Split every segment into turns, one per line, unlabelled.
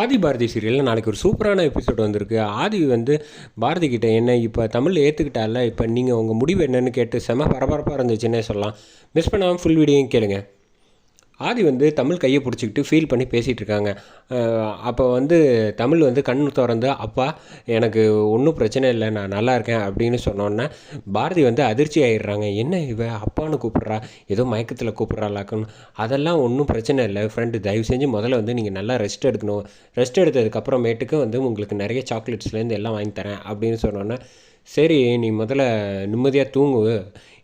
ஆதி பாரதி சீரியலில் நாளைக்கு ஒரு சூப்பரான எபிசோட் வந்திருக்கு. ஆதி வந்து பாரதி கிட்ட என்ன இப்போ தமிழ் ஏற்றுக்கிட்டால இப்போ நீங்கள் உங்கள் முடிவு என்னன்னு கேட்டு செம பரபரப்பாக இருந்துச்சுன்னே சொல்லலாம். மிஸ் பண்ணாமல் ஃபுல் வீடியோயும் கேளுங்கள் ஆதி வந்து தமிழ் கையை பிடிச்சிக்கிட்டு ஃபீல் பண்ணி பேசிகிட்டு இருக்காங்க அப்போ வந்து தமிழ் வந்து கண் திறந்து அப்பா எனக்கு ஒன்றும் பிரச்சனை இல்லை நான் நல்லா இருக்கேன் அப்படின்னு சொன்னோன்னே பாரதி வந்து அதிர்ச்சி ஆயிடுறாங்க. என்ன இவ? அப்பான்னு கூப்பிட்றா? ஏதோ மயக்கத்தில் கூப்பிட்றாளாக்குன்னு அதெல்லாம் ஒன்றும் பிரச்சனை இல்லை. ஃப்ரெண்டு தயவு செஞ்சு முதல்ல வந்து நீங்கள் நல்லா ரெஸ்ட் எடுக்கணும். ரெஸ்ட் எடுத்ததுக்கப்புறமேட்டுக்கு வந்து உங்களுக்கு நிறைய சாக்லேட்ஸ்லேருந்து எல்லாம் வாங்கி தரேன் அப்படின்னு சொன்னோன்னே சரி நீ முதல்ல நிம்மதியாக தூங்கு.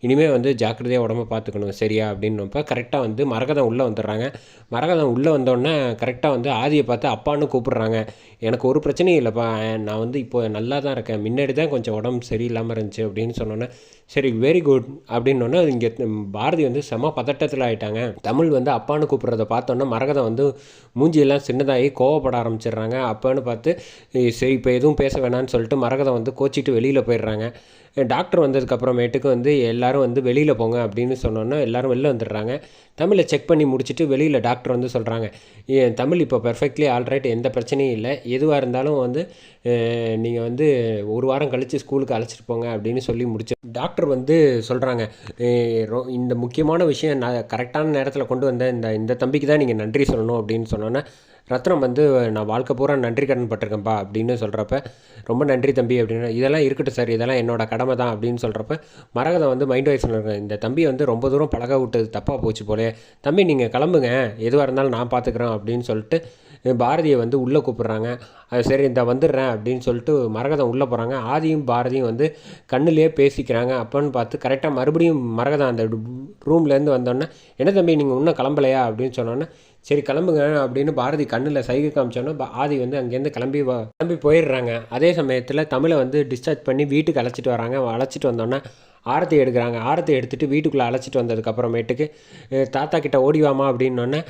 இனிமேல் வந்து ஜாக்கிரதையாக உடம்ப பார்த்துக்கணும் சரியா? அப்படின்னப்ப கரெக்டாக வந்து மரகதம் உள்ளே வந்துடுறாங்க. மரகதம் உள்ளே வந்தோடனே கரெக்டாக வந்து ஆதியை பார்த்து அப்பான்னு கூப்பிட்றாங்க. எனக்கு ஒரு பிரச்சனையும் இல்லைப்பா. நான் வந்து இப்போ நல்லா தான் இருக்கேன். முன்னாடி தான் கொஞ்சம் உடம்பு சரியில்லாமல் இருந்துச்சு அப்படின்னு சொன்னோன்னே சரி வெரி குட் அப்படின்னோடனே இங்கே பாரதி வந்து செம பதட்டத்தில் ஆகிட்டாங்க தமிழ் வந்து அப்பான்னு கூப்பிட்றத பார்த்தோன்னா மரகதம் வந்து மூஞ்சியெல்லாம் சின்னதாகி கோவப்பட ஆரம்பிச்சிடுறாங்க. அப்பான்னு பார்த்து சரி இப்போ எதுவும் பேச வேணான்னு சொல்லிட்டு மரகதம் வந்து கோச்சிட்டு வெளியில் போயிடுறாங்க. டாக்டர் வந்ததுக்கப்புறமேட்டுக்கு வந்து எல்லோரும் வந்து வெளியில் போங்க அப்படின்னு சொன்னோன்னா எல்லோரும் வெளில வந்துடுறாங்க. தமிழை செக் பண்ணி முடிச்சுட்டு வெளியில் டாக்டர் வந்து சொல்கிறாங்க தமிழ் இப்போ பெர்ஃபெக்ட்லி ஆல்ரைட் எந்த பிரச்சனையும் இல்லை. எதுவாக இருந்தாலும் வந்து நீங்கள் வந்து ஒரு வாரம் கழித்து ஸ்கூலுக்கு அழைச்சிட்டு போங்க அப்படின்னு சொல்லி முடிச்சு டாக்டர் வந்து சொல்கிறாங்க இந்த முக்கியமான விஷயம் நான் கரெக்டான நேரத்தில் கொண்டு வந்த இந்த இந்த தம்பிக்கு தான் நீங்கள் நன்றி சொல்லணும் அப்படின்னு சொன்னோன்னே ரத்னம் வந்து நான் வாழ்க்கை பூரா நன்றி கடன் பட்டிருக்கேன்ப்பா அப்படின்னு சொல்கிறப்ப ரொம்ப நன்றி தம்பி அப்படின்னு இதெல்லாம் இருக்கட்டும் சார் இதெல்லாம் என்னோட கடமை தான் அப்படின்னு சொல்கிறப்ப மரகதம் வந்து மைண்ட் வைஸ் சொல்கிறாங்க இந்த தம்பி வந்து ரொம்ப தூரம் பழக விட்டது தப்பாக போச்சு போலே. தம்பி நீங்கள் கிளம்புங்க. எதுவாக இருந்தாலும் நான் பார்த்துக்குறேன் அப்படின்னு சொல்லிட்டு பாரதியை வந்து உள்ளே கூப்பிட்றாங்க. சரி இந்த வந்துடுறேன் அப்படின்னு சொல்லிட்டு மரகதம் உள்ளே போகிறாங்க ஆதியும் பாரதியும் வந்து கண்ணுலேயே பேசிக்கிறாங்க. அப்போன்னு பார்த்து கரெக்டாக மறுபடியும் மரகதம் அந்த ரூம்லேருந்து வந்தோடனே என்ன தம்பி நீங்கள் இன்னும் கிளம்பலையா? அப்படின்னு சொன்னோன்னே சரி கிளம்புங்க அப்படின்னு பாரதி கண்ணில் சைகை காமிச்சோன்னா ஆதி வந்து அங்கேருந்து கிளம்பி கிளம்பி போயிடுறாங்க. அதே சமயத்தில் தமிழை வந்து டிஸ்சார்ஜ் பண்ணி வீட்டுக்கு அழைச்சிட்டு வராங்க. அழைச்சிட்டு வந்தோன்னே ஆரத்தி எடுக்கிறாங்க. ஆரத்தி எடுத்துகிட்டு வீட்டுக்குள்ளே அழைச்சிட்டு வந்ததுக்கப்புறமேட்டுக்கு தாத்தா கிட்ட ஓடிவாமா அப்படின்னோடனே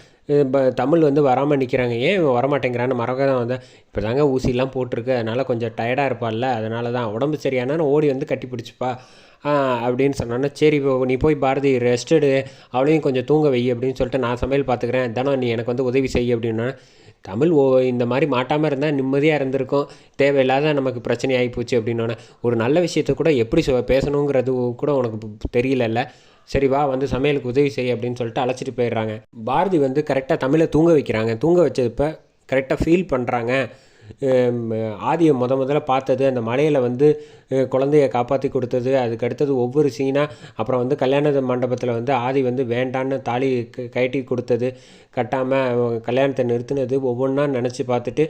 தமிழ் வந்து வராமல் நிற்கிறாங்க ஏன் வரமாட்டேங்கிறான்னு மறக்க தான் வந்தேன். இப்போ தாங்க ஊசிலாம் போட்டிருக்கு. அதனால் கொஞ்சம் டயர்டாக இருப்பாள்ல அதனால தான் உடம்பு சரியானான்னு ஓடி வந்து கட்டி பிடிச்சிப்பா. அப்படின்னு சொன்னோன்னா சரி இப்போ நீ போய் பாரதி ரெஸ்டடு அவளையும் கொஞ்சம் தூங்க வை அப்படின்னு சொல்லிட்டு நான் சமையல் பார்த்துக்கிறேன் தானே நீ எனக்கு வந்து உதவி செய் அப்படின்னா. தமிழ் ஓ இந்த மாதிரி மாட்டாமல் இருந்தால் நிம்மதியாக இருந்திருக்கும். தேவையில்லாத நமக்கு பிரச்சனை ஆகிப்போச்சு அப்படின்னோடனே ஒரு நல்ல விஷயத்த கூட எப்படி பேசணுங்கிறது கூட உனக்கு தெரியலல்ல. சரி வா வந்து சமையலுக்கு உதவி செய் அப்படின்னு சொல்லிட்டு அழைச்சிட்டு போயிடுறாங்க. பாரதி வந்து கரெக்டாக தமிழை தூங்க வைக்கிறாங்க. தூங்க வச்சதுப்போ கரெக்டாக ஃபீல் பண்ணுறாங்க ஆதியை முத முதல்ல பார்த்தது அந்த மலையில் வந்து குழந்தைய காப்பாற்றி கொடுத்தது அதுக்கு அடுத்தது ஒவ்வொரு சீனாக அப்புறம் வந்து கல்யாண மண்டபத்தில் வந்து ஆதி வந்து வேண்டான்னு தாலி கட்டி கொடுத்தது கட்டாமல் கல்யாணத்தை நிறுத்தினது ஒவ்வொன்றா நினச்சி பார்த்துட்டு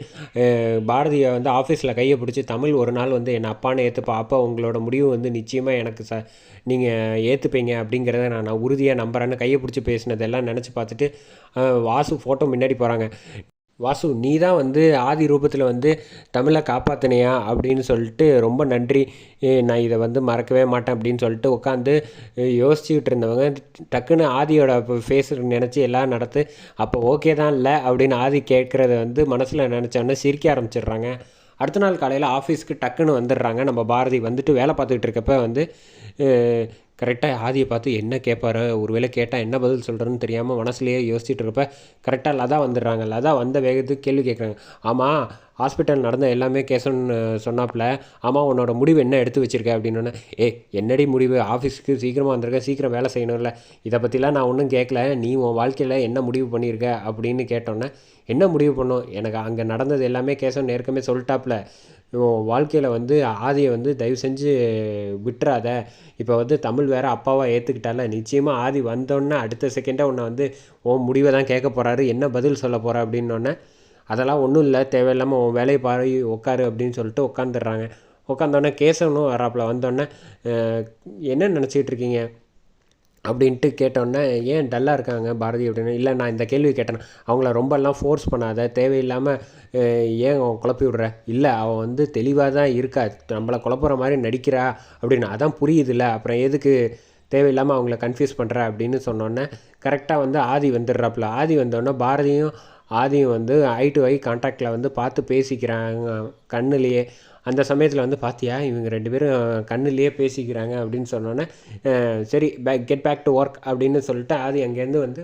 பாரதியை வந்து ஆஃபீஸில் கையை பிடிச்சி தமிழ் ஒரு நாள் வந்து என் அப்பான்னு ஏற்றுப்பா அப்பா உங்களோட முடிவு வந்து நிச்சயமாக எனக்கு ச நீங்கள் ஏற்றுப்பீங்க அப்படிங்கிறத நான் நான் உறுதியாக நம்புகிறேன்னு கையை பிடிச்சி பேசினதெல்லாம் நினச்சி பார்த்துட்டு வாசு ஃபோட்டோ முன்னாடி போகிறாங்க வாசு நீ தான் வந்து ஆதி ரூபத்தில் வந்து தமிழை காப்பாற்றினியா அப்படின்னு சொல்லிட்டு ரொம்ப நன்றி. நான் இதை வந்து மறக்கவே மாட்டேன் அப்படின்னு சொல்லிட்டு உட்காந்து யோசிச்சுக்கிட்டு இருந்தவங்க டக்குன்னு ஆதியோட ஃபேஸ் நினச்சி எல்லாம் நடத்து அப்போ ஓகே தான் இல்லை அப்படின்னு ஆதி கேட்குறத வந்து மனசில் நினச்சோன்னே சிரிக்க ஆரம்பிச்சிடுறாங்க. அடுத்த நாள் காலையில் ஆஃபீஸ்க்கு டக்குன்னு வந்துடுறாங்க. நம்ம பாரதி வந்துட்டு வேலை பார்த்துக்கிட்டு இருக்கப்ப வந்து கரெக்டாக ஆதியை பார்த்து என்ன கேட்பாரு ஒருவேளை கேட்டால் என்ன பதில் சொல்கிறேன்னு தெரியாமல் மனசுலேயே யோசிச்சுட்டு இருப்ப. கரெக்டாக லதா வந்துடுறாங்க. லதா வந்த வேகத்துக்கு கேள்வி கேட்குறாங்க ஆமாம் ஹாஸ்பிட்டல் நடந்த எல்லாமே கேசன்னு சொன்னாப்புல ஆமாம் உன்னோட முடிவு என்ன எடுத்து வச்சுருக்க? அப்படின்னு ஏ என்னடி முடிவு? ஆஃபீஸுக்கு சீக்கிரமாக வந்திருக்க சீக்கிரம் வேலை செய்யணும்ல. இதை பற்றிலாம் நான் ஒன்றும் கேட்கல நீ உன் வாழ்க்கையில் என்ன முடிவு பண்ணியிருக்க? அப்படின்னு கேட்டோன்னே என்ன முடிவு பண்ணும்? எனக்கு அங்கே நடந்தது எல்லாமே கேசன் ஏற்கனவே சொல்லிட்டாப்புல வாழ்க்கையில் வந்து ஆதியை வந்து தயவு செஞ்சு விட்டுறாத. இப்போ வந்து தமிழ் வேறு அப்பாவாக ஏற்றுக்கிட்டால நிச்சயமாக ஆதி வந்தோன்னே அடுத்த செகண்டாக உன்னை வந்து உன் முடிவை தான் கேட்க போகிறாரு என்ன பதில் சொல்ல போகிற அப்படின்னோடனே அதெல்லாம் ஒன்றும் இல்லை தேவையில்லாமல் உன் வேலையை பாரு உட்காரு அப்படின்னு சொல்லிட்டு உட்காந்துடுறாங்க உட்காந்தோடனே கேசவனும் வராப்பில் வந்தோடனே என்ன நினச்சிக்கிட்டு இருக்கீங்க? அப்படின்ட்டு கேட்டோன்னே ஏன் டல்லாக இருக்காங்க பாரதி? அப்படின்னு. இல்லை நான் இந்த கேள்வி கேட்டேன். அவங்கள ரொம்பலாம் ஃபோர்ஸ் பண்ணாத தேவையில்லாமல் ஏன் அவன் குழப்பி விடுற? இல்லை அவன் வந்து தெளிவாக தான் இருக்கா. நம்மளை குழப்புற மாதிரி நடிக்கிறா. அப்படின்னு. அதான் புரியுதுல்ல. அப்புறம் எதுக்கு தேவையில்லாமல் அவங்கள கன்ஃபியூஸ் பண்ணுற அப்படின்னு சொன்னோன்னே கரெக்டாக வந்து ஆதி வந்துடுறாப்புல ஆதி வந்தோடனே பாரதியும் ஆதியும் வந்து ஐ டு ஐ கான்டாக்டில் வந்து பார்த்து பேசிக்கிறாங்க கண்ணுலேயே. அந்த சமயத்தில் வந்து பார்த்தியா இவங்க ரெண்டு பேரும் கண்ணுலேயே பேசிக்கிறாங்க அப்படின்னு சொன்னோன்னே சரி back get back to work அப்படின்னு சொல்லிட்டு ஆதி அங்கேருந்து வந்து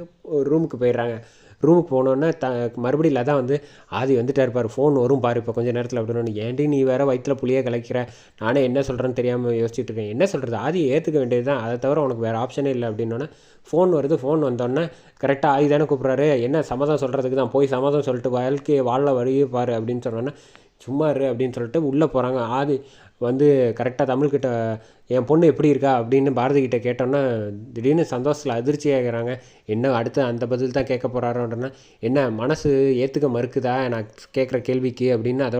ரூமுக்கு போயிடுறாங்க. ரூமுக்கு போனோன்னே த மறுபடியும் தான் வந்து ஆதி வந்துட்டே இருப்பார் ஃபோன் வரும் பாரு இப்போ கொஞ்சம் நேரத்தில் அப்படின்னு ஏன்டி நீ வேறு வயிற்றுல புளியே கலைக்கிற? நானே என்ன சொல்கிறேன்னு தெரியாமல் யோசிச்சுட்டு இருக்கேன். என்ன சொல்கிறது ஆதி ஏற்றுக்க வேண்டியது தான் அதை தவிர உனக்கு வேறு ஆப்ஷனே இல்லை அப்படின்னோன்னே ஃபோன் வருது ஃபோன் வந்தோடனே கரெக்டாக ஆதி தானே கூப்பிட்றாரு. என்ன சம்மதம் சொல்கிறதுக்கு தான் போய் சம்மதம் சொல்லிட்டு வாழ்க்கையை வாழ வழியே பாரு அப்படின்னு சொன்னோன்னே சும்மா இரு அப்படின்னு சொல்லிட்டு உள்ளே போகிறாங்க. ஆதி வந்து கரெக்டாக தமிழ்கிட்ட என் பொண்ணு எப்படி இருக்கா? அப்படின்னு பாரதி கிட்ட கேட்டோன்னா திடீர்னு சந்தோஷத்தில் அதிர்ச்சியாகிறாங்க என்ன அடுத்து அந்த பதில் தான் கேட்க போகிறாரோன்றனா என்ன மனசு ஏற்றுக்க மறுக்குதா? நான் கேட்குற கேள்விக்கு அப்படின்னு அதை